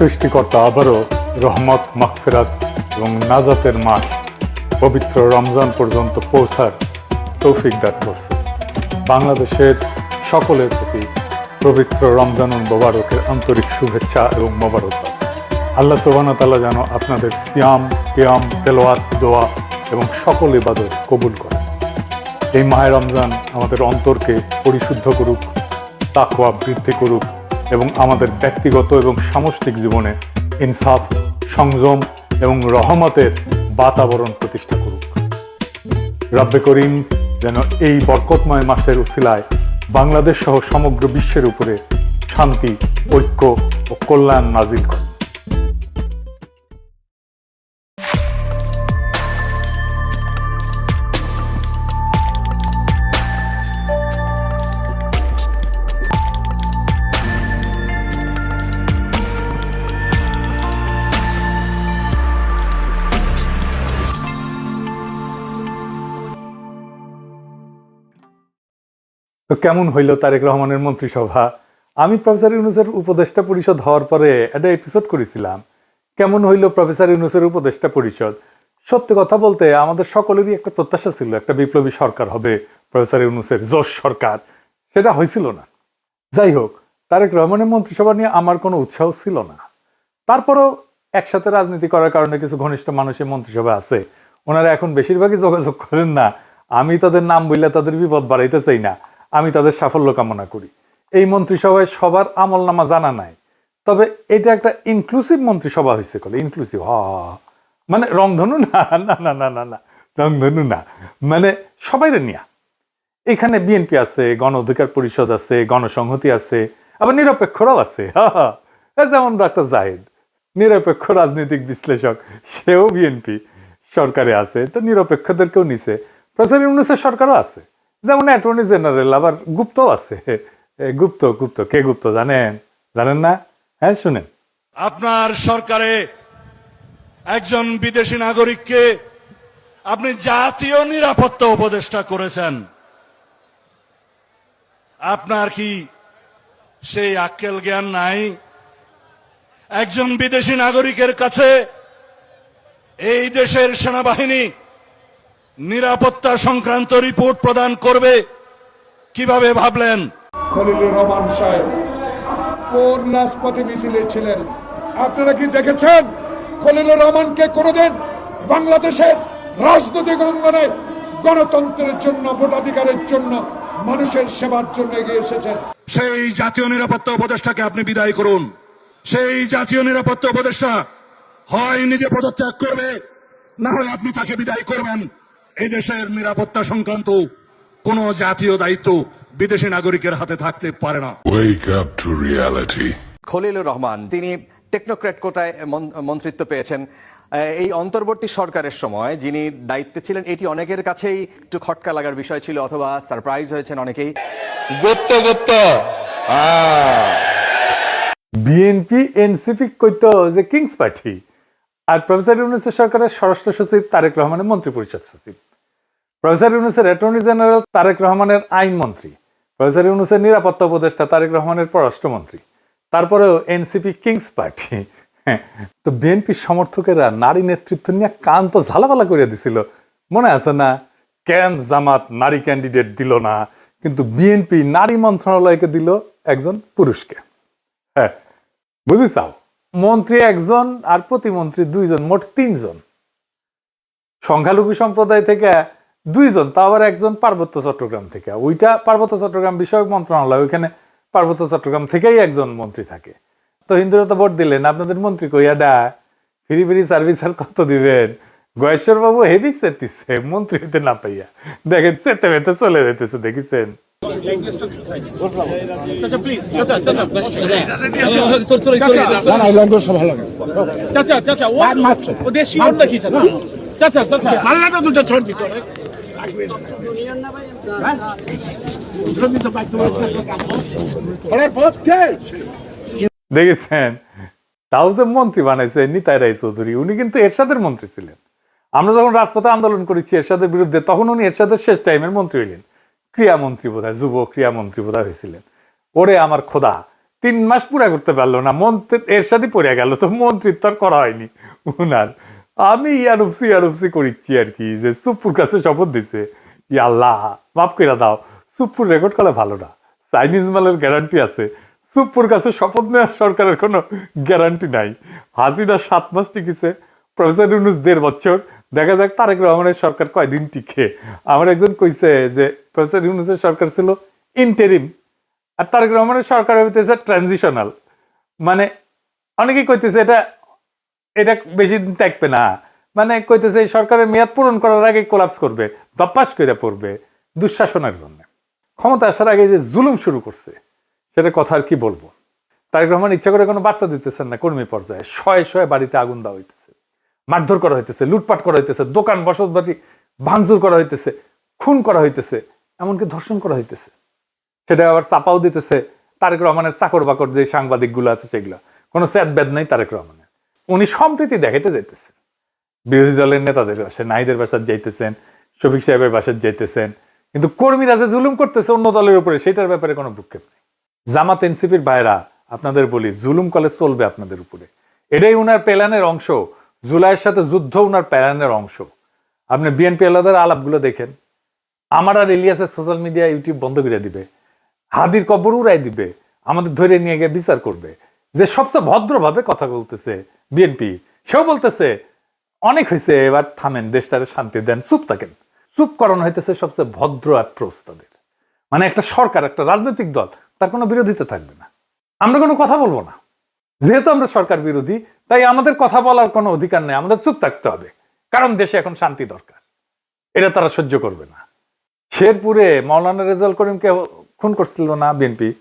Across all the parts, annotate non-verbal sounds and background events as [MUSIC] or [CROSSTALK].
সৃষ্টিকর্তা আবারও রহমত, মাগফিরাত এবং নাজাতের মাস পবিত্র রমজান পর্যন্ত পৌঁছার তৌফিক দান করছে। বাংলাদেশের সকলের প্রতি পবিত্র রমজানুল মোবারকের আন্তরিক শুভেচ্ছা এবং মোবারকবাদ। আল্লাহ সুবাহ তাআলা যেন আপনাদের সিয়াম, কিয়াম তেলোয়াত দোয়া এবং সকল ইবাদত কবুল করেন এই মাহে রমজান আমাদের অন্তরকে পরিশুদ্ধ করুক, তাকওয়া বৃদ্ধি করুক এবং আমাদের ব্যক্তিগত এবং সামষ্টিক জীবনে ইনসাফ, সংযম এবং রহমতের বাতাবরণ প্রতিষ্ঠা করুক। রাব্বে করিম, যেন এই বরকতময় মাসের উসিলায় বাংলাদেশ সহ সমগ্র বিশ্বের উপরে শান্তি, ঐক্য ও কল্যাণ নাজিল করে। কেমন হইল তারেক রহমানের মন্ত্রিসভা? আমি প্রফেসর ইউনুসের উপদেষ্টা পরিষদ হওয়ার পরে একটা এপিসোড করেছিলাম। কেমন হইল প্রফেসর ইউনুসের উপদেষ্টা পরিষদ? সত্যি কথা বলতে আমাদের সকলেরই একটা প্রত্যাশা ছিল, একটা বিপ্লবী সরকার হবে প্রফেসর ইউনুসের জোশ সরকার। সেটা হয়েছিল না। যাই হোক, তারেক রহমানের মন্ত্রিসভা নিয়ে আমার কোনো উৎসাহ ছিল না। তারপরেও একসাথে রাজনীতি করার কারণে কিছু ঘনিষ্ঠ মানুষের মন্ত্রিসভা আছে। ওনারা এখন বেশিরভাগই যোগাযোগ করেন না। আমি তাদের নাম বললে তাদের বিপদ বাড়াইতে চাই না। আমি তাদের সাফল্য কামনা করি। এই মন্ত্রিসভায় সবার আমল নামা জানা নাই। তবে এটা একটা ইনক্লুসিভ মন্ত্রিসভা হয়েছে কলে ইনক্লুসিভ হ মানে রংধনু না না না না না রংধনু না। মানে সবাই নিয়া। এখানে বিএনপি আছে গণ অধিকার পরিষদ আছে গণসংহতি আছে আবার নিরপেক্ষরাও আছে হা, হা। যেমন ডাক্তার জাহিদ নিরপেক্ষ রাজনৈতিক বিশ্লেষক সেও বিএনপি সরকারে আছে। তো নিরপেক্ষদেরকেও নিছে। প্রফেসর ইউনুসের সরকারও আছে। যেমন অ্যাটর্নি জেনারেল আবার গুপ্তও আছে। গুপ্ত গুপ্ত, কে গুপ্ত জানেন? জানেন না? হ্যাঁ শুনেন। আপনার সরকারে একজন বিদেশি নাগরিককে আপনি জাতীয় নিরাপত্তা উপদেষ্টা করেছেন। আপনার কি সেই আক্কেল জ্ঞান নাই? একজন বিদেশি নাগরিকের কাছে এই দেশের সেনাবাহিনী নিরাপত্তা সংক্রান্ত রিপোর্ট প্রদান করবে। কীভাবে ভাবলেন? খলিলুর রহমান সাহেব কোন রাজপথে মিছিলে ছিলেন? আপনারা কি দেখেছেন? খলিলুর রহমানকে কোনোদিন বাংলাদেশের রাজনৈতিক অঙ্গনে গণতন্ত্রের জন্য ভোটাধিকারের জন্য মানুষের সেবার জন্য এগিয়ে এসেছেন। সেই জাতীয় নিরাপত্তা উপদেষ্টাকে আপনি বিদায় করুন। সেই জাতীয় নিরাপত্তা উপদেষ্টা হয় নিজে পদত্যাগ করবে না হয় আপনি তাকে বিদায় করবেন। এই দেশের নিরাপত্তা সংক্রান্ত কোন জাতীয় দায়িত্ব বিদেশি নাগরিকের হাতে থাকতে পারে না। Wake up to reality. Khalilur Rahman তিনি টেকনোক্রেট কোটায় মন্ত্রিত্ব পেয়েছেন। এই অন্তর্বর্তী সরকারের সময় যিনি দায়িত্বে ছিলেন এটি অনেকের কাছেই একটু খটকা লাগার বিষয় ছিল অথবা সারপ্রাইজ হয়েছেন অনেকেই। গুপ্ত গুপ্ত! বিএনপি এনসিপি কইতো যে কিংস পার্টি। আর প্রফেসর ইউনুসের সরকারের স্বরাষ্ট্র সচিব তারেক রহমানের মন্ত্রী পরিষদ সচিব। প্রফেসর ইউনুসের অ্যাটর্নি জেনারেল তারেক রহমানের আইন মন্ত্রী। প্রফেসর ইউনুসের নিরাপত্তা উপদেষ্টা তারেক রহমানের পররাষ্ট্রমন্ত্রী। তারপরেও এনসিপি কিংস পার্টি। [LAUGHS] তো বিএনপির সমর্থকেরা নারী নেতৃত্ব নিয়ে কান তো ঝালাপালা করে দিছিল। মনে আছে না? কেন জামাত নারী ক্যান্ডিডেট দিল না? কিন্তু বিএনপি নারী মন্ত্রণালয়কে দিল একজন পুরুষকে। হ্যাঁ বুঝিছাও মন্ত্রী একজন আর প্রতিমন্ত্রী দুইজন, মোট তিনজন। সংখ্যালঘু সম্প্রদায় থেকে দুইজন তা আবার একজন পার্বত্য চট্টগ্রাম থেকে ওইটা পার্বত্য চট্টগ্রাম বিষয়ক মন্ত্রণালয় ওইখানে পার্বত্য চট্টগ্রাম থেকেই একজন মন্ত্রী থাকে তো হিন্দুরা তো ভোট দিলেন আপনাদের মন্ত্রী কইয়া ডা ফ্রি ফ্রি সার্ভিস আর কত দিবেন গয়েশ্বর বাবু হেভি চেতিছে মন্ত্রী হইতে না পাইয়া দেখেন চেতে মেতে চলে যেতেছে দেখিছেন চাচা চাচা ও ও দেশি ওর নাকি চাচা চাচা চাচা দেখেছেন তাও যে মন্ত্রী বানাইছে নিতাই রায় চৌধুরী, উনি কিন্তু এরশাদের মন্ত্রী ছিলেন। আমরা যখন রাজপথে আন্দোলন করেছি এরশাদের বিরুদ্ধে, তখন উনি এরশাদের শেষ টাইমের মন্ত্রী হইলেন। ক্রিয়ামন্ত্রী বোধহয়, যুব ক্রিয়ামন্ত্রী বোধহয় হয়েছিলেন ওরে আমার খোদা, তিন মাস পুরা করতে পারল না, মন্ত্রী এরশাদই পড়ে গেল, তো মন্ত্রিত্ব করা হয়নি। উনার আমি ইয়ারুপসি ইয়ারুপসি করিচ্ছি আর কি যে সুপুর কাছে শপথ দিছে। ইয়া আল্লাহ, মাফ করে দাও সুপুর রেকর্ড করা ভালো না। চাইনিজ মালের গ্যারান্টি আছে। সুপুর কাছে শপথ নেওয়ার সরকারের কোনো গ্যারান্টি নাই। হাসিনা সাত মাস টিকেছে, প্রফেসর ইউনুস দেড় বছর। দেখা যাক তারেক রহমানের সরকার কয়দিন টিকে। আমার একজন কইছে যে, প্রফেসর ইউনুসের সরকার ছিল ইন্টেরিম আর তারেক রহমানের সরকার হইতেছে ট্রানজিশনাল মানে অনেকেই কইতেছে এটা এটা বেশি দিন থাকবে না। মানে কইতেছে সরকারের মেয়াদ পূরণ করার আগে কোলাপস করবে দপ্পাস করে পড়বে, দুঃশাসনের জন্য। ক্ষমতা আসার আগে যে জুলুম শুরু করছে, সেটা কথা আর কি বলব? তারেক রহমান ইচ্ছা করে কোনো বার্তা দিতেছেন না কর্মী পর্যায়ে। শয়ে শয়ে বাড়িতে আগুন দেওয়া হইতেছে, মারধর করা হইতেছে, লুটপাট করা হইতেছে, দোকান বসত বাড়ি ভাঙচুর করা হইতেছে, খুন করা হইতেছে, এমনকি ধর্ষণ করা হইতেছে। সেটা আবার চাপাও দিতেছে তারেক রহমানের চাকর বাকর যে সাংবাদিকগুলো আছে সেগুলো। কোনো স্যাদ ব্যাদ নাই তারেক রহমানের উনি সম্প্রীতি দেখাইতে যাইতেছেন। বিরোধী দলের নেতাদের বাসায় নাহিদের বাসায় যাইতেছেন, শফিক সাহেবের বাসায় যাইতেছেন। কিন্তু কর্মীরা যে জুলুম করতেছে অন্য দলের উপরে, সেটার ব্যাপারে কোনো ভূক্ষেপ নেই। জামাত এনসিপির ভাইরা আপনাদের বলি, জুলুম কলে চলবে আপনাদের উপরে। এটাই উনার প্ল্যানের অংশ। জুলাইয়ের সাথে যুদ্ধ উনার প্ল্যানের অংশ। আপনি বিএনপি আলাদার আলাপগুলো দেখেন। আমার আর ইলিয়াসের সোশ্যাল মিডিয়া, ইউটিউব বন্ধ করে দিবে। হাদির কবর উড়াই দিবে। আমাদের ধরে নিয়ে গিয়ে বিচার করবে। যে সবচেয়ে ভদ্রভাবে কথা বলতেছে বিএনপি, সেও বলতেছে, অনেক হয়েছে এবার থামেন, দেশটারে শান্তি দেন। চুপ থাকেন। চুপ করানো হইতেছে সবচেয়ে ভদ্র অ্যাপ্রোচ তাদের। মানে একটা সরকার, একটা রাজনৈতিক দল, তার কোনো বিরোধিতা থাকবে না। আমরা কোনো কথা বলব না। যেহেতু আমরা সরকার বিরোধী, তাই আমাদের কথা বলার কোনো অধিকার নেই। আমাদের চুপ থাকতে হবে। কারণ দেশে এখন শান্তি দরকার। এটা তারা সহ্য করবে না। শেরপুরে মৌলানা রেজাল করিমকে খুন করছিল না বিএনপি।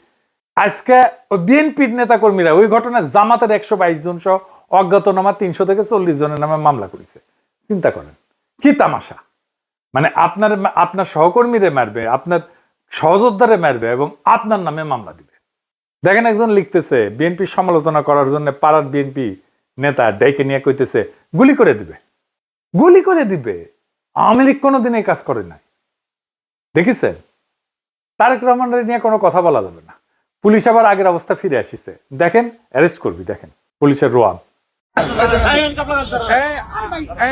আজকে বিএনপির নেতা কর্মীরা ওই ঘটনায় জামাতের একশো বাইশ জন সহ অজ্ঞাতনামা তিনশো থেকে চল্লিশ জনের নামে মামলা করেছে। চিন্তা করেন, কি তামাশা? মানে আপনার আপনার সহকর্মীরে মারবে, আপনার সহযোদ্ধারে মারবে এবং আপনার নামে মামলা দিবে। দেখেন একজন লিখতেছে, বিএনপি সমালোচনা করার জন্য পাড়ার বিএনপি নেতা ডেকে নিয়ে কইতেছে, গুলি করে দিবে। গুলি করে দিবে। আওয়ামী লীগ কোনোদিন এই কাজ করে নাই। দেখেছেন? তারেক রহমানের নিয়ে কোনো কথা বলা যাবে না। পুলিশ আবার আগের অবস্থা ফিরে আসিছে। দেখেন, অ্যারেস্ট করবি, দেখেন। পুলিশের রোয়াব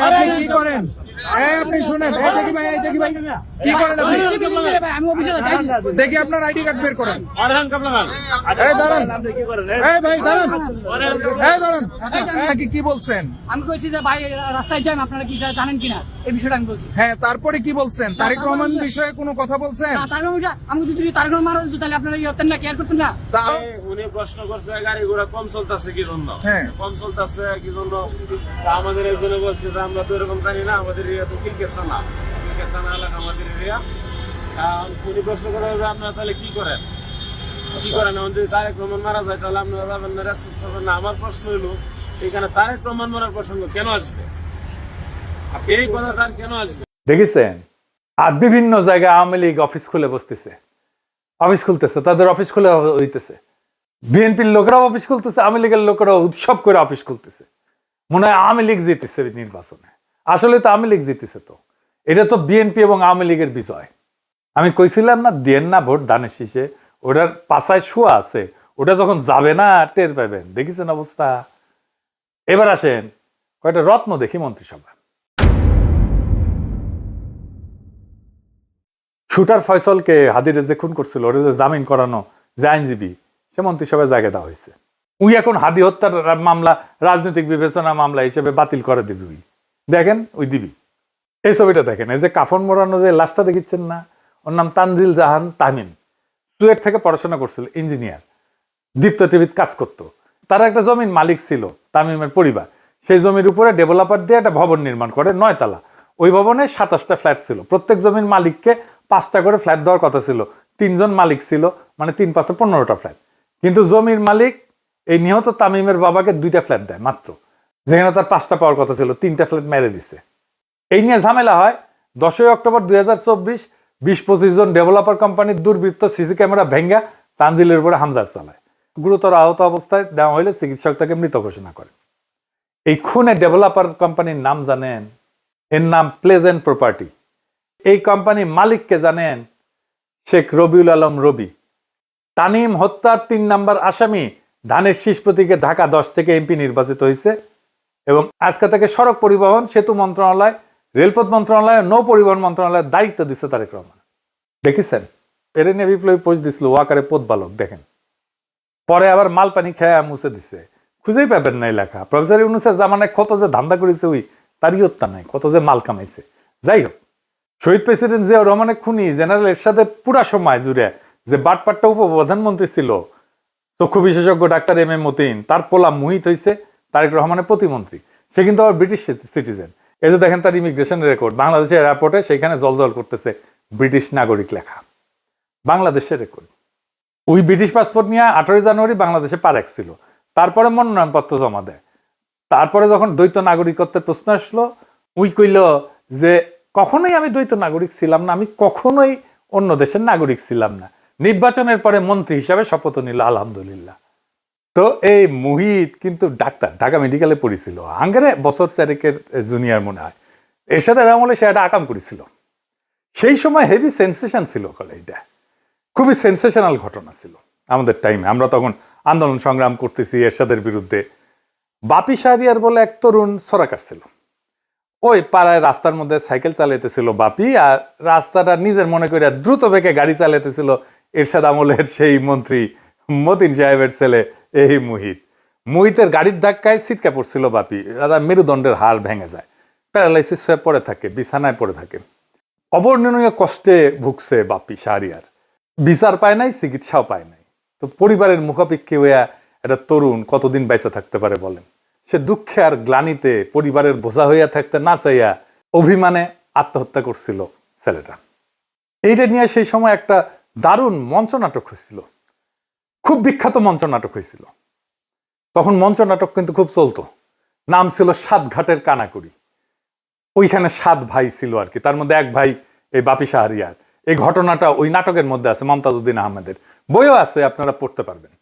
আপনি কি করেন? আপনি শুনেন। এই দেখি ভাই এই দেখি ভাই। কি করেন আপনি? আমি অফিসে যাই দেখি আপনার আইডি কার্ড বের করেন। এই দাঁড়ান। এই ভাই দাঁড়ান। এই দাঁড়ান। এই, কি- বলছেন? আমি কইছি যে ভাই রাস্তায় যাই আপনারা কি জানেন কিনা? এই বিষয়টা আমি বলছি। হ্যাঁ তারপরে কি বলছেন? তারেক রহমান বিষয়ে কোনো কথা বলছেন? আমি যদি তার মারা হতো তাহলে আপনারা ইয়ে হতেন না? কেয়ার করতেন না? উনি প্রশ্ন করছে গাড়ি ঘোড়া কম চলতেছে কি জন্য? হ্যাঁ। কম চলতেছে কি জন্য? আমাদের একজনে বলছে যে আমরা তো এরকম জানি না আমাদের এরিয়া তো ক্রিকেট থানা ক্রিকেট থানা এলাকা আমাদের এরিয়া। উনি প্রশ্ন করে যে আপনারা তাহলে কি করেন? কি করেন? এখন যদি তারেক রহমান মারা যায় তাহলে আপনারা যাবেন না রেসপন্স করবেন না। আমার প্রশ্ন হলো এখানে তারেক রহমান মারার প্রসঙ্গ কেন আসবে? এই কথা তার কেন আসবে? দেখেছেন? আর বিভিন্ন জায়গায় আওয়ামী লীগ অফিস খুলে বসতেছে। অফিস খুলতেছে তাদের অফিস খুলে হইতেছে। বিএনপির লোকেরাও অফিস খুলতেছে, আওয়ামী লীগের লোকেরাও উৎসব করে অফিস খুলতেছে। মনে হয় আওয়ামী লীগ জিতেছে নির্বাচনে। আসলে তো আওয়ামী লীগ জিতেছে তো। এটা তো বিএনপি এবং আওয়ামী লীগের বিজয়। আমি কইছিলাম না, দেন না ভোট, দানের শীষে। ওটার পাশায় শোয়া আছে। ওটা যখন যাবে না টের পাবেন। দেখেছেন অবস্থা? এবার আসেন, কয়টা রত্ন দেখি মন্ত্রিসভা শুটার ফয়সলকে হাদিরে যে খুন করছিল ওরে যে জামিন করানো যে আইনজীবী সে মন্ত্রিসভায় জায়গা দেওয়া হয়েছে। উই এখন হাদি হত্যার মামলা, রাজনৈতিক বিবেচনা মামলা হিসেবে বাতিল করে দিবি উই। দেখেন ওই দিবি। এই ছবিটা দেখেন, এই যে কাফন মোড়ানো যে লাশটা দেখিচ্ছেন না, ওর নাম তানজিল জাহান তামিম চুয়েট থেকে পড়াশোনা করছিল, ইঞ্জিনিয়ার। দীপ্ত টিভিত কাজ করত। তার একটা জমির মালিক ছিল, তামিমের পরিবার। সেই জমির উপরে ডেভেলপার দিয়ে একটা ভবন নির্মাণ করে, নয়তলা। ওই ভবনে সাতাশটা ফ্ল্যাট ছিল। প্রত্যেক জমির মালিককে পাঁচটা করে ফ্ল্যাট দেওয়ার কথা ছিল। তিনজন মালিক ছিল মানে তিন পাঁচটা পনেরোটা ফ্ল্যাট। কিন্তু জমির মালিক, এই নিহত তামিমের বাবাকে দুইটা ফ্ল্যাট দেয়, মাত্র। যেখানে তার পাঁচটা পাওয়ার কথা ছিল, তিনটা ফ্ল্যাট মেরে দিছে। এই নিয়ে ঝামেলা হয়। দশই অক্টোবর দুই হাজার চব্বিশ বিশ পঁচিশ জন ডেভেলপার কোম্পানির দুর্বৃত্ত সিসি ক্যামেরা ভেঙ্গা তানজিলের উপরে হামলা চালায়। গুরুতর আহত অবস্থায় দেওয়া হলে চিকিৎসক তাকে মৃত ঘোষণা করে। এই খুনে ডেভেলপার কোম্পানির নাম জানেন, এর নাম প্লেজেন্ট প্রপার্টি এই কোম্পানির মালিককে জানেন শেখ রবিউল আলম রবি। তানিম হত্যার তিন নাম্বার আসামি ধানের শীষ প্রতীকে ঢাকা দশ থেকে এমপি নির্বাচিত হয়েছে এবং আজকে থেকে সড়ক পরিবহন, সেতু মন্ত্রণালয়, রেলপথ মন্ত্রণালয়, নৌ পরিবহন মন্ত্রণালয়ের দায়িত্ব দিচ্ছে তারেক রহমান। দেখেছেন? এর নিয়ে বিপ্লবী পোস্ট দিছিল ওয়াকারে পদ বালক দেখেন। পরে আবার মাল পানি খেয়ে মুছে দিছে। খুঁজেই পাবেন না লেখা প্রফেসর ইউনুসের জামানায় কত যে ধান্দা করেছে ওই, তারই হত্যা নাই, কত যে মাল কামাইছে। যাই হোক, শহীদ প্রেসিডেন্ট জিয়াউর রহমানের খুনি জেনারেল এরশাদের পুরা সময় জুড়ে যে বাটপাট্টা উপপ্রধানমন্ত্রী ছিল, চক্ষু বিশেষজ্ঞ ডাক্তার এম এ মতিন, তার পোলা মুহিত হয়েছে তারেক রহমানের প্রতিমন্ত্রী। সে কিন্তু আবার ব্রিটিশ সিটিজেন এই যে দেখেন তার ইমিগ্রেশন রেকর্ড বাংলাদেশের এয়ারপোর্টে সেখানে জলজল করতেছে ব্রিটিশ নাগরিক লেখা। বাংলাদেশের রেকর্ড ওই ব্রিটিশ পাসপোর্ট নিয়ে আঠারোই জানুয়ারি বাংলাদেশে পা ছিল। তারপরে মনোনয়নপত্র জমা দেয়। তারপরে যখন দ্বৈত নাগরিকত্বের প্রশ্ন আসলো, উই কইল যে কখনোই আমি দ্বৈত নাগরিক ছিলাম না, আমি কখনোই অন্য দেশের নাগরিক ছিলাম না। নির্বাচনের পরে মন্ত্রী হিসাবে শপথ নিল, আলহামদুলিল্লাহ। তো এই মুহিত কিন্তু ডাক্তার, ঢাকা মেডিকেলে পড়েছিল। আঙ্গারে বছর চারেকের জুনিয়র মনে হয়। এর সাথে আমলে সে একটা আকাম করেছিল। সেই সময় হেভি সেন্সেশন ছিল কলে এটা খুবই সেন্সেশনাল ঘটনা ছিল আমাদের টাইমে আমরা তখন আন্দোলন সংগ্রাম করতেছি এরশাদের বিরুদ্ধে। বাপি শাহরিয়ার বলে এক তরুণ সরা ছিল। ওই পাড়ায় রাস্তার মধ্যে সাইকেল চালাইতেছিল বাপি আর রাস্তাটা নিজের মনে করে দ্রুত বেগে গাড়ি চালাইতেছিল এরশাদ আমলের সেই মন্ত্রী মতিন সাহেবের ছেলে এই মুহিত। মুহিতের গাড়ির ধাক্কায় ছিটকা পড়ছিল বাপি। দাদা মেরুদণ্ডের হাড় ভেঙে যায়। প্যারালাইসিস হয়ে পড়ে থাকে, বিছানায় পড়ে থাকে। অবর্ণনীয় কষ্টে ভুগছে বাপি শাহরিয়ার। বিচার পায় নাই, চিকিৎসাও পায় নাই। তো পরিবারের মুখাপেক্ষী হইয়া একটা তরুণ কতদিন বেঁচে থাকতে পারে বলেন? সে দুঃখে আর গ্লানিতে পরিবারের বোঝা হইয়া থাকতে না চাইয়া অভিমানে আত্মহত্যা করছিল ছেলেটা। এইটা নিয়ে সেই সময় একটা দারুণ মঞ্চ নাটক হয়েছিল। খুব বিখ্যাত মঞ্চ নাটক হয়েছিল। তখন মঞ্চ নাটক কিন্তু খুব চলতো। নাম ছিল সাত ঘাটের কানাকুড়ি। ওইখানে সাত ভাই ছিল আর কি। তার মধ্যে এক ভাই এই বাপি শাহরিয়ার। এই ঘটনাটা ওই নাটকের মধ্যে আছে, মমতাজউদ্দিন আহমেদের। বইও আছে, আপনারা পড়তে পারবেন।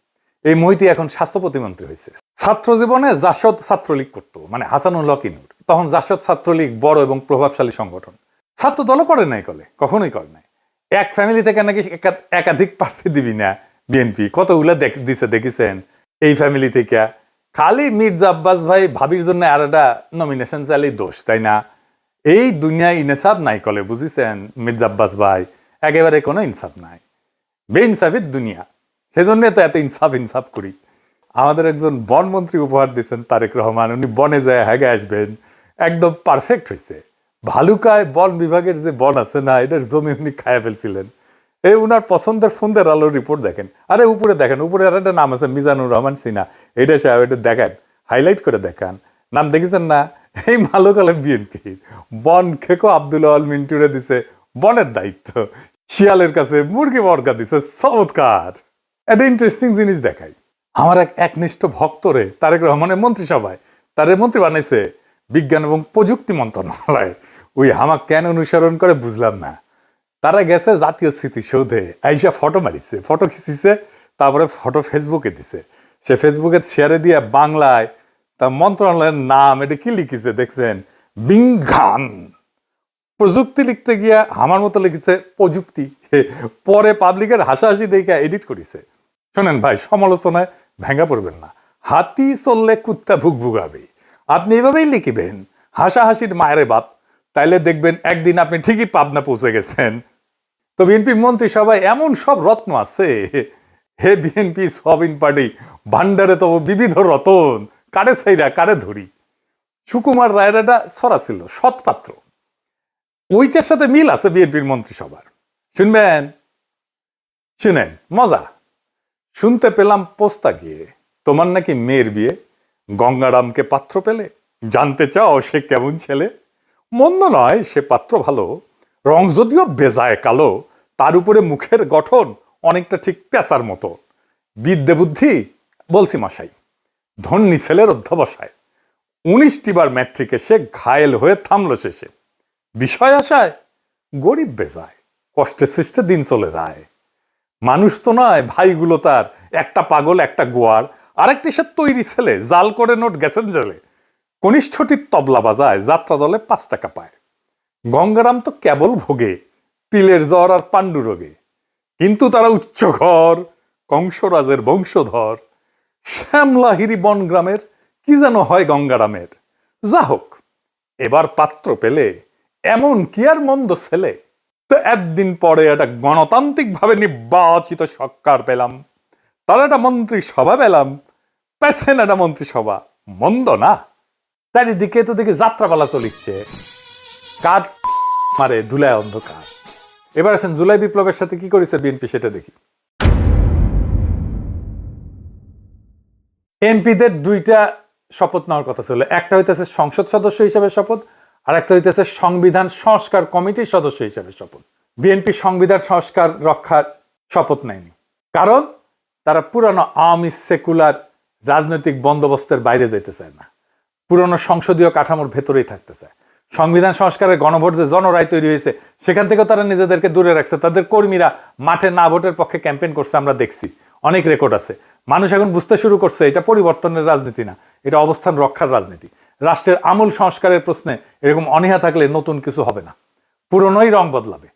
এই মহিতি এখন স্বাস্থ্য প্রতিমন্ত্রী হয়েছে। ছাত্র জীবনে জাসদ ছাত্রলীগ করতো মানে হাসানুল হক ইনুর তখন জাসদ ছাত্রলীগ বড় এবং প্রভাবশালী সংগঠন। ছাত্র দলও করে নাই কলে, কখনোই করে নাই। এক ফ্যামিলি থেকে নাকি একাধিক প্রার্থী দিবি না বিএনপি কতগুলো দিছে, দেখেছেন? এই ফ্যামিলি থেকে। খালি মির্জা আব্বাস ভাই ভাবির জন্য আর একটা নমিনেশন চাইলেই দোষ, তাই না? এই দুনিয়ায় ইনসাফ নাই কলে, বুঝিছেন? মির্জা আব্বাস ভাই, একেবারে কোনো ইনসাফ নাই। বেইনসাফের দুনিয়া। সেজন্য তো এত ইনসাফ ইনসাফ করি। আমাদের একজন বনমন্ত্রী উপহার দিচ্ছেন তারেক রহমান। উনি বনে যায় হ্যাগে আসবেন। একদম পারফেক্ট হয়েছে ভালুকায় বন বিভাগের যে বন আছে না এটার জমি উনি খায়া ফেলছিলেন। এই উনার পছন্দের ফোনদের আলোর রিপোর্ট দেখেন। আরে উপরে দেখেন, উপরে আর একটা নাম আছে, মিজানুর রহমান সিনা এটা সাহেব এটা দেখেন হাইলাইট করে দেখান। নাম দেখেছেন না? এই মালুকালের বিএনপি। বন খেকো আব্দুল আল মিন্টুরে দিছে, বনের দায়িত্ব। শিয়ালের কাছে মুরগি বর্গা দিছে, চমৎকার। একটা ইন্টারেস্টিং জিনিস দেখাই। আমার এক একনিষ্ঠ ভক্তরে তারেক রহমানের মন্ত্রিসভায়, তারে মন্ত্রী বানাইছে বিজ্ঞান এবং প্রযুক্তি মন্ত্রণালয়। ওই হামাক কেন অনুসরণ করে বুঝলাম না। তারা গেছে জাতীয় স্মৃতিসৌধে, আইসা ফটো মারিছে, ফটো খিচিছে, তারপরে ফটো ফেসবুকে দিছে। সে ফেসবুকে শেয়ারে দিয়ে বাংলায় তার মন্ত্রণালয়ের নাম, এটা কি লিখেছে দেখছেন? বিজ্ঞান প্রযুক্তি লিখতে গিয়া আমার মতো লিখেছে প্রযুক্তি। পরে পাবলিকের হাসাহাসি দেখে এডিট করেছে। শোনেন ভাই, সমালোচনায় ভেঙা পড়বেন না। হাতি চললে কুত্তা ভুগ ভুগাবে আপনি এভাবেই লিখিবেন, হাসাহাসির মায়ের বাপ তাইলে দেখবেন একদিন আপনি ঠিকই পাবনা পৌঁছে গেছেন। তো বিএনপি মন্ত্রী সবাই এমন সব রত্ন আছে। হে বিএনপি সবিন পার্টি ভান্ডারে তো বিবিধ রতন, কারে সাইরা কারে ধরি? সুকুমার রায়ের একটা ছড়া ছিল সৎপাত্র ওইটার সাথে মিল আছে বিএনপির মন্ত্রিসভার শুনবেন? শুনেন, মজা। শুনতে পেলাম পোস্তা গিয়ে। তোমার নাকি মেয়ের বিয়ে? গঙ্গারামকে পাত্র পেলে? জানতে চাও সে কেমন ছেলে? মন্দ নয়, সে পাত্র ভালো। রং যদিও বেজায় কালো, তার উপরে মুখের গঠন অনেকটা ঠিক পেঁচার মতো। বিদ্যে বুদ্ধি বলছি মশাই, ধন্যী ছেলের অধ্যবসায়। উনিশটি বার ম্যাট্রিকে সে ঘায়েল হয়ে থামলো শেষে। বিষয় আসায় গরিব বেজায়, কষ্টে সৃষ্টে দিন চলে যায়। মানুষ তো নয়, ভাইগুলো তার, একটা পাগল, একটা গোয়ার। আরেকটি সে তৈরি ছেলে, জাল করে নোট গেছেন জেলে। কনিষ্ঠটির তবলা বাজায় যাত্রা দলে পাঁচ টাকা পায়। গঙ্গারাম তো কেবল ভোগে পিলের জ্বর আর পাণ্ডু রোগে। কিন্তু তারা উচ্চ ঘর, কংসরাজের বংশধর। শ্যামলাহিরি বনগ্রামের কি যেন হয় গঙ্গারামের। যা হোক, এবার পাত্র পেলে এমন কি আর মন্দ ছেলে। তো একদিন পরে একটা গণতান্ত্রিক ভাবে নির্বাচিত সরকার পেলাম। তার একটা মন্ত্রিসভা পেলাম। পেছেন একটা মন্ত্রিসভা। মন্দ না? চারিদিকে তো দেখি যাত্রাপালা চলিচ্ছে। কাজ মারে ধুলায় অন্ধকার। এবার আসেন জুলাই বিপ্লবের সাথে কি করেছে বিএনপি সেটা দেখি। এমপিদের দুইটা শপথ নেওয়ার কথা ছিল। একটা হইতেছে সংসদ সদস্য হিসেবে শপথ আর একটা হইতেছে সংবিধান সংস্কার কমিটির সদস্য হিসেবে শপথ। বিএনপি সংবিধান সংস্কার রক্ষার শপথ নেয়নি। কারণ তারা পুরানো আওয়ামী সেকুলার রাজনৈতিক বন্দোবস্তের বাইরে যেতে চায় না। পুরনো সংসদীয় কাঠামোর ভেতরেই থাকতে চায় সংবিধান সংস্কারের গণভোট যে জনরায় তৈরি হয়েছে, সেখান থেকেও তারা নিজেদেরকে দূরে রাখছে। তাদের কর্মীরা মাঠে না ভোটের পক্ষে ক্যাম্পেইন করছে, আমরা দেখছি। অনেক রেকর্ড আছে। মানুষ এখন বুঝতে শুরু করছে, এটা পরিবর্তনের রাজনীতি না, এটা অবস্থান রক্ষার রাজনীতি। রাষ্ট্রের আমূল সংস্কারের প্রশ্নে এরকম অনীহা থাকলে নতুন কিছু হবে না। পুরনোই রং বদলাবে।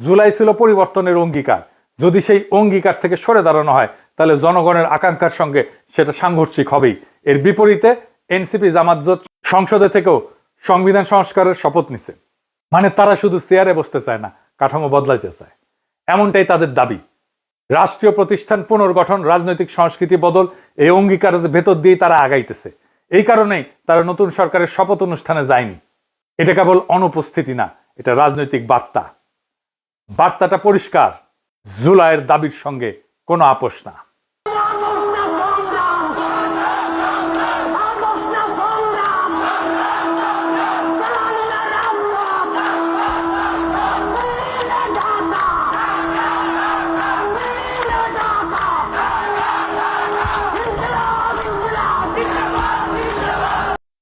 জুলাই ছিল পরিবর্তনের অঙ্গীকার। যদি সেই অঙ্গীকার থেকে সরে দাঁড়ানো হয়, তাহলে জনগণের আকাঙ্ক্ষার সঙ্গে সেটা সাংঘর্ষিক হবেই। এর বিপরীতে এনসিপি জামাত জোট সংসদে থেকেও সংবিধান সংস্কারের শপথ নিছে। মানে তারা শুধু চেয়ারে বসতে চায় না, কাঠামো বদলাইতে চায়। এমনটাই তাদের দাবি। রাষ্ট্রীয় প্রতিষ্ঠান পুনর্গঠন, রাজনৈতিক সংস্কৃতি বদল, এই অঙ্গীকারের ভেতর দিয়েই তারা আগাইতেছে। এই কারণেই তারা নতুন সরকারের শপথ অনুষ্ঠানে যায়নি। এটা কেবল অনুপস্থিতি না, এটা রাজনৈতিক বার্তা। বার্তাটা পরিষ্কার, জুলাইয়ের দাবির সঙ্গে কোনো আপোষ না।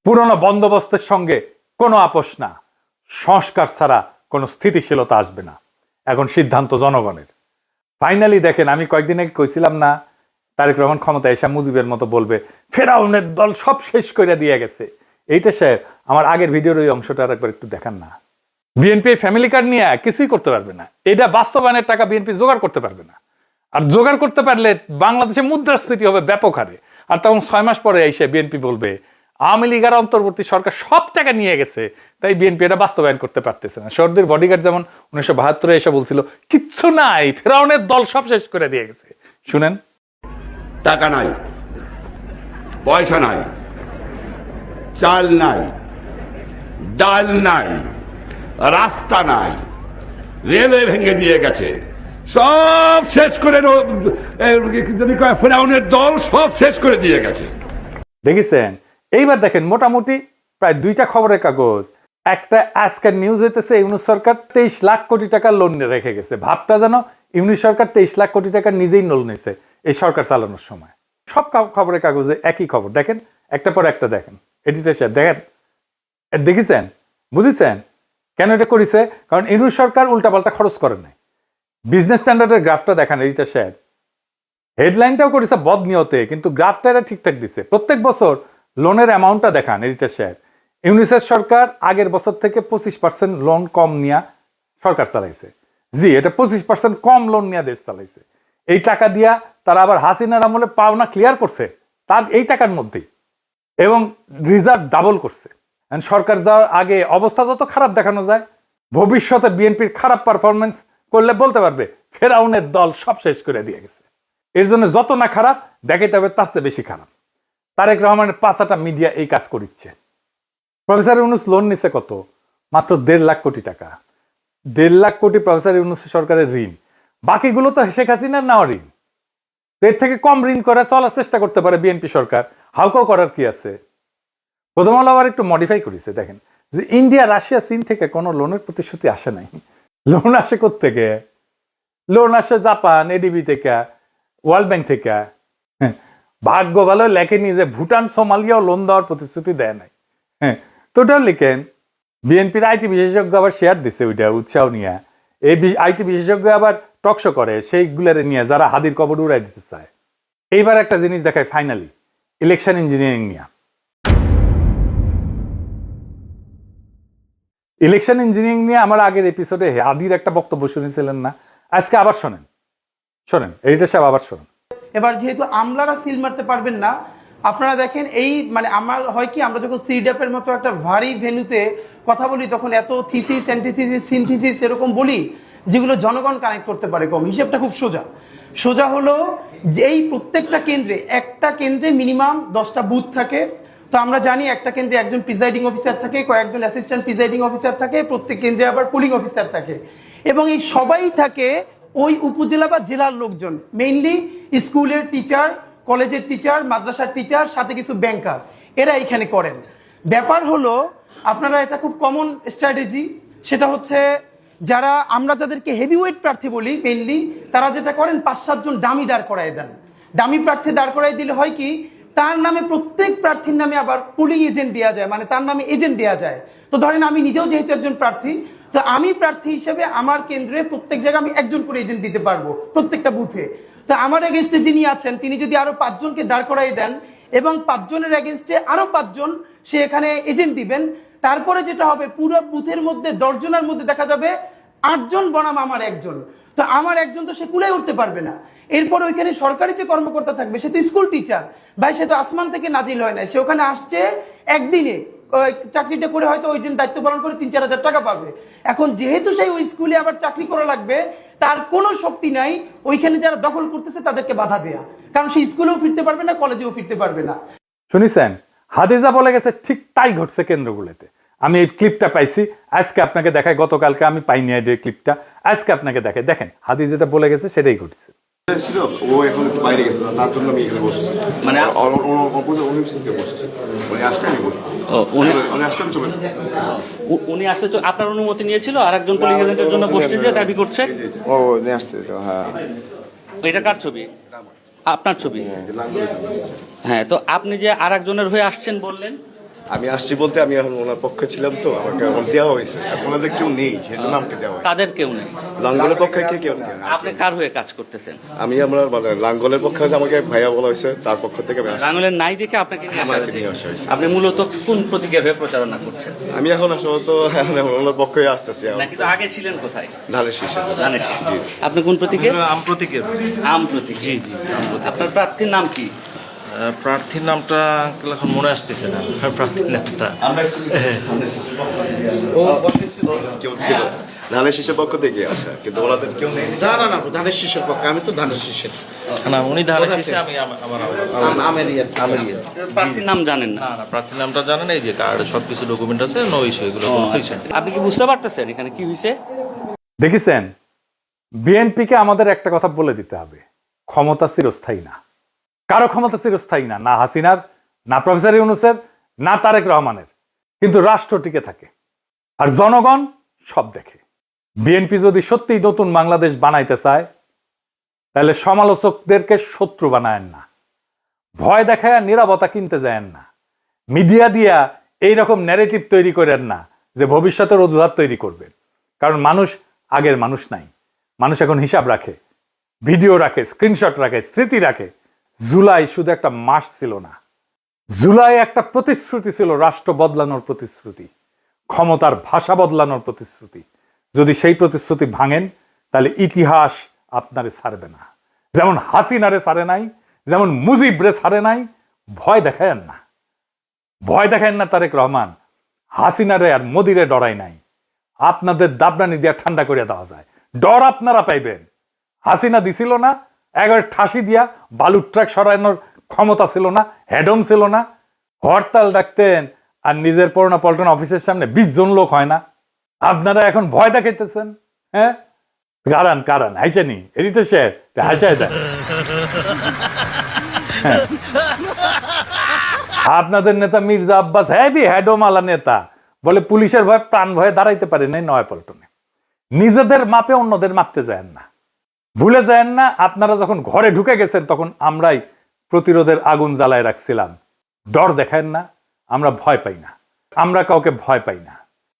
পুরনো বন্দোবস্তের সঙ্গে কোনো আপোষ না। সংস্কার ছাড়া কোনো স্থিতিশীলতা আসবে না। এখন সিদ্ধান্ত জনগণের। ফাইনালি দেখেন, আমি কয়েকদিন আগে কইছিলাম না, তারেক রহমান ক্ষমতা এসে মুজিবের মতো বলবে, ফেরাউনের দল সব শেষ করে দিয়ে গেছে। এইটা সাহেব আমার আগের ভিডিওর ওই অংশটা একবার একটু দেখান না। বিএনপি ফ্যামিলি কার্ড নিয়ে কিছুই করতে পারবে না। এটা বাস্তবায়নের টাকা বিএনপি জোগাড় করতে পারবে না। আর জোগাড় করতে পারলে বাংলাদেশে মুদ্রাস্ফীতি হবে ব্যাপক হারে। আর তখন ছয় মাস পরে এসে বিএনপি বলবে আওয়ামী লীগের অন্তর্বর্তী সরকার সব টাকা নিয়ে গেছে তাই বিএনপি এটা বাস্তবায়ন করতে পারতেছে না। সর্দির বডিগার্ড যেমন উনিশশো বাহাত্তরে এসে বলছিল কিচ্ছু নাই ফেরাউনের দল সব শেষ করে দিয়ে গেছে। শুনেন। টাকা নাই পয়সা নাই চাল নাই ডাল নাই রাস্তা নাই রেলওয়ে ভেঙে দিয়ে গেছে। সব শেষ করে ফেরাউনের দল সব শেষ করে দিয়ে গেছে। দেখেছেন? এইবার দেখেন, মোটামুটি প্রায় দুইটা খবরের কাগজ। একটা আজকের নিউজ হইতেছে, ইউনুস সরকার তেইশ লাখ কোটি টাকা লোন রেখে গেছে। ভাবটা যেন ইউনুস সরকার তেইশ লাখ কোটি টাকা নিজেই লোন নিয়েছে এই সরকার চালানোর সময়। সব খবরের কাগজে একই খবর। দেখেন, একটা পর একটা দেখেন। এডিটার সাহেব দেখেন? দেখেছেন? বুঝেছেন? কেন এটা করেছে? কারণ ইউনুস সরকার উল্টাপাল্টা খরচ করে নাই। বিজনেস স্ট্যান্ডার্ডের গ্রাফটা দেখান এডিটার সাহেব হেডলাইনটাও করেছে বদ নিয়তে কিন্তু গ্রাফটা এরা ঠিকঠাক দিছে। প্রত্যেক বছর লোনের অ্যামাউন্টটা দেখান এডিটার শেয়ার ইউনিসেফ সরকার আগের বছর থেকে পঁচিশ পার্সেন্ট লোন কম নিয়ে সরকার চালাইছে। জি, এটা পঁচিশ পার্সেন্ট কম লোন নিয়ে দেশ চালাইছে। এই টাকা দিয়া তারা আবার হাসিনার আমলে পাওনা ক্লিয়ার করছে, তার এই টাকার মধ্যেই। এবং রিজার্ভ ডাবল করছে। সরকার যাওয়ার আগে অবস্থা যত খারাপ দেখানো যায়, ভবিষ্যতে বিএনপির খারাপ পারফরমেন্স করলে বলতে পারবে, ফেরাউনের দল সব শেষ করে দিয়ে গেছে। এর জন্য যত না খারাপ, দেখাইতে হবে তার চেয়ে বেশি খারাপ। তারেক রহমানের পাঁচাটা মিডিয়া এই কাজ করিচ্ছে। প্রফেসর ইউনুস লোন নিছে কত? মাত্র দেড় লাখ কোটি টাকা। দেড় লাখ কোটি প্রফেসর ইউনুস সরকারের ঋণ। বাকিগুলো তো শেখ হাসিনার নেওয়া ঋণ। এর থেকে কম ঋণ করা চলার চেষ্টা করতে পারে বিএনপি সরকার। হাউকাও করার কি আছে? প্রথম আলো আবার একটু মডিফাই করেছে, দেখেন। যে ইন্ডিয়া রাশিয়া চীন থেকে কোনো লোনের প্রতিশ্রুতি আসে নাই। লোন আসে থেকে লোন আসে জাপান এডিবি থেকে ওয়ার্ল্ড ব্যাংক থেকে। ভাগ্য ভালো লেখেনি যে ভুটান, সোমালিয়াও লোন দেওয়ার প্রতিশ্রুতি দেয় নাই। হ্যাঁ তো ওটাও লিখেন, বিএনপির আইটি বিশেষজ্ঞ আবার শেয়ার দিছে ওইটা, উৎসাহ নিয়ে। এই আইটি বিশেষজ্ঞ আবার টকশো করে, সেইগুলারে নিয়ে, যারা হাদির কবর উড়াই দিতে চায়। এইবার একটা জিনিস দেখায় ফাইনালি ইলেকশন ইঞ্জিনিয়ারিং নিয়ে। ইলেকশন ইঞ্জিনিয়ারিং নিয়ে আমার আগের এপিসোডে হাদির একটা বক্তব্য শুনেছিলেন না? আজকে আবার শোনেন। শোনেন এডিটার সাহেব আবার শোনেন। এবার যেহেতু আমলারা সিল মারতে পারবেন না, আপনারা দেখেন এই মানে আমার হয় কি, আমরা যখন সিডাপের মতো একটা ভারী ভেন্যুতে কথা বলি, তখন এত থিসিস, অ্যান্টিথিসিস, সিনথিসিস এরকম বলি, যেগুলো জনগণ কানেক্ট করতে পারে কম। হিসেবটা খুব সোজা। সোজা হলো যে এই প্রত্যেকটা কেন্দ্রে, একটা কেন্দ্রে মিনিমাম দশটা বুথ থাকে। তো আমরা জানি একটা কেন্দ্রে একজন প্রিজাইডিং অফিসার থাকে, কয়েকজন অ্যাসিস্ট্যান্ট প্রিজাইডিং অফিসার থাকে, প্রত্যেক কেন্দ্রে আবার পুলিং অফিসার থাকে। এবং এই সবাই থাকে ওই উপজেলা বা জেলার লোকজন মেইনলি স্কুলের টিচার কলেজের টিচার মাদ্রাসার টিচার সাথে কিছু ব্যাংকার এরা এখানে করেন। ব্যাপার হলো, আপনারা এটা খুব কমন স্ট্র্যাটেজি সেটা হচ্ছে যারা, আমরা যাদেরকে হেভিওয়েট প্রার্থী বলি মেইনলি তারা যেটা করেন পাঁচ সাতজন ডামি দাঁড় করায় দেন। ডামি প্রার্থী দাঁড় করাই দিলে হয় কি, তার নামে প্রত্যেক প্রার্থীর নামে আবার পুলিং এজেন্ট দেওয়া যায় মানে তার নামে এজেন্ট দেওয়া যায়। তো ধরেন আমি নিজেও যেহেতু একজন প্রার্থী তো আমি প্রার্থী হিসেবে আমার কেন্দ্রে প্রত্যেক জায়গায় আমি একজন করে এজেন্ট দিতে পারব, প্রত্যেকটা বুথে তো আমার এগেনস্টে যিনি আছেন, তিনি যদি আরও পাঁচজনকে দাঁড় করাই দেন এবং পাঁচজনের এগেনস্টে আরও পাঁচজন সে এখানে এজেন্ট দিবেন, তারপরে যেটা হবে, পুরো বুথের মধ্যে দশজনের মধ্যে দেখা যাবে আটজন বনাম আমার একজন। তো আমার একজন তো সে কুলে উঠতে পারবে না। এরপর ওইখানে সরকারি যে কর্মকর্তা থাকবে, সে তো স্কুল টিচার ভাই, সে তো আসমান থেকে নাজিল হয় না সে ওখানে আসছে একদিনে। চাকরিটা করে হয়তো ওই দিন দায়িত্ব পালন করে তিন চার হাজার টাকা পাবে এখন যেহেতু সেই ওই স্কুলে আবার চাকরি করা লাগবে তার কোনো শক্তি নাই ওইখানে যারা দখল করতেছে তাদেরকে বাধা দেয়া কারণ সে স্কুলেও ফিরতে পারবে না কলেজেও ফিরতে পারবে না শুনিছেন হাদিজা বলে গেছে ঠিক তাই ঘটছে কেন্দ্রগুলোতে আমি এই ক্লিপটা পাইছি আজকে আপনাকে দেখাই গতকালকে আমি পাইনি এই ক্লিপটা আজকে আপনাকে দেখাই দেখেন হাদিজ যেটা বলে গেছে সেটাই ঘটেছে ছিল ও এখন বাইরে গেছে তার জন্য আমি এখানে বসছি মানে অনুপস্থিতিতে বসছি উনি আসলে আমি বসবো উনি উনি উনি আসলে আপনার অনুমতি নিয়েছিল আর একজন পোলিং এজেন্টের জন্য বসতে যে দাবি করছে? ও নিয়ে আসছে তো হ্যাঁ। এটা কার ছবি? আপনার ছবি। হ্যাঁ তো আপনি যে আর একজনের হয়ে আসছেন বললেন আমি আসছি বলতে আমি এখন ওনার পক্ষে ছিলাম তো আমাকে দেওয়া হয়েছে। ওনাদের কেউ নেই সেই জন্য আমাকে দেওয়া হয়েছে। তাদের কেউ নেই? লাঙ্গলের পক্ষে কে কেউ নেই? আপনি কার হয়ে কাজ করতেছেন? আমি আমরা মানে লাঙ্গলের পক্ষে আমাকে ভাইয়া বলা হয়েছে তার পক্ষ থেকে আমি রাঙলের নাই দেখে আপনাকে নিয়ে আসা হয়েছে। আপনি মূলত কোন প্রতীকের হয়ে প্রচারণা করছেন? আমি এখন আসলে তো [LAUGHS] ওনার পক্ষে আসতেছি। আগে ছিলেন কোথায়? ধানের শীষে। জানেন আপনি কোন প্রতীকে আম প্রতীকের আম প্রতীক জি জি আপনার প্রার্থীর নাম কি? প্রার্থীর নামটা এখন মনে আসতেছে না। প্রার্থীর নামটা। কেউ ছিল। ধানের শীষের পক্ষ থেকে আসা কিন্তু ওনাদের কেউ নেই। না না না ধানের শীষের পক্ষে আমি তো ধানের শীষের। না উনি ধানের শীষে আমি আম- আমার আমের ইয়ে আমের ইয়ে প্রার্থীর নাম জানেন না? না না প্রার্থীর নামটা জানেন এই যে কার্ড সব কিছু ডকুমেন্ট আছে নো ইস্যু এগুলো আচ্ছা। আপনি কি বুঝতে পারতেছেন এখানে কি হয়েছে দেখেছেন? বিএনপিকে আমাদের একটা কথা বলে দিতে হবে। ক্ষমতা চিরস্থায়ী না। কারও ক্ষমতা চিরস্থায়ী না না হাসিনার, না প্রফেসর ইউনুসের, না তারেক রহমানের। কিন্তু রাষ্ট্র টিকে থাকে। আর জনগণ সব দেখে। বিএনপি যদি সত্যিই নতুন বাংলাদেশ বানাইতে চায়, তাহলে সমালোচকদেরকে শত্রু বানায়েন না। ভয় দেখায় নিরাপত্তা কিনতে যায়েন না। মিডিয়া দিয়া এই রকম ন্যারেটিভ তৈরি করেন না যে ভবিষ্যতের অজুহাত তৈরি করবেন কারণ মানুষ আগের মানুষ নাই। মানুষ এখন হিসাব রাখে, ভিডিও রাখে স্ক্রিনশট রাখে, স্মৃতি রাখে। জুলাই শুধু একটা মাস ছিল না। জুলাই একটা প্রতিশ্রুতি ছিল রাষ্ট্র বদলানোর প্রতিশ্রুতি, ক্ষমতার ভাষা বদলানোর প্রতিশ্রুতি। যদি সেই প্রতিশ্রুতি ভাঙেন, তাহলে ইতিহাস আপনারে ছাড়বে না। যেমন হাসিনারে ছাড়ে নাই, যেমন মুজিবরে ছাড়ে নাই, ভয় দেখায়েন না। ভয় দেখায়েন না তারেক রহমান, হাসিনারে আর মোদিরে ডরাই নাই। আপনাদের দাবরানি দিয়া ঠান্ডা করে দেওয়া যায়। ডর আপনারা পাইবেন। হাসিনা দিছিল না একবার ঠাসি দিয়া বালুর ট্রাক সরানোর ক্ষমতা ছিল না, হেডম ছিল না। হরতাল ডাকতেন আর নিজের পড়না পল্টন অফিসের সামনে বিশ জন লোক হয় না। আপনারা এখন ভয় দেখাইতেছেন হ্যাঁ? কারান কারান হাইসেনি এদিতে সে হাসায় দেয় হ্যাঁ। আপনাদের নেতা মির্জা আব্বাস হ্যাভি হ্যাডোমালা নেতা, বলে পুলিশের ভয় প্রাণ ভয়ে দাঁড়াইতে পারে নাই নয় পল্টনে নিজেদের মাপে অন্যদের মাপতে যায়েন না। ভুলে যায়েন না, আপনারা যখন ঘরে ঢুকে গেছেন, তখন আমরাই প্রতিরোধের আগুন জ্বালায় রাখছিলাম। ডর দেখায় না, আমরা ভয় পাই না। আমরা কাউকে ভয় পাই না।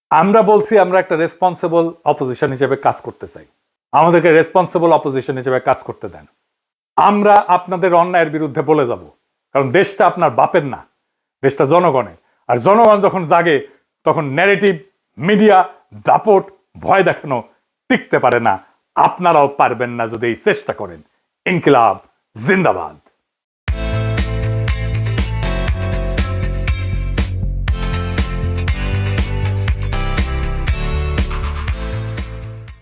আমরা বলছি, আমরা একটা রেসপন্সিবল অপোজিশন হিসেবে কাজ করতে চাই। আমাদেরকে রেসপন্সিবল অপোজিশন হিসেবে কাজ করতে দেন। আমরা আপনাদের অন্যায়ের বিরুদ্ধে বলে যাব। কারণ দেশটা আপনার বাপের না, দেশটা জনগণের। আর জনগণ যখন জাগে, তখন ন্যারেটিভ মিডিয়া দাপট, ভয় দেখানো টিকতে পারে না। আপনারাও পারবেন না যদি চেষ্টা করেন। ইনকিলাব জিন্দাবাদ।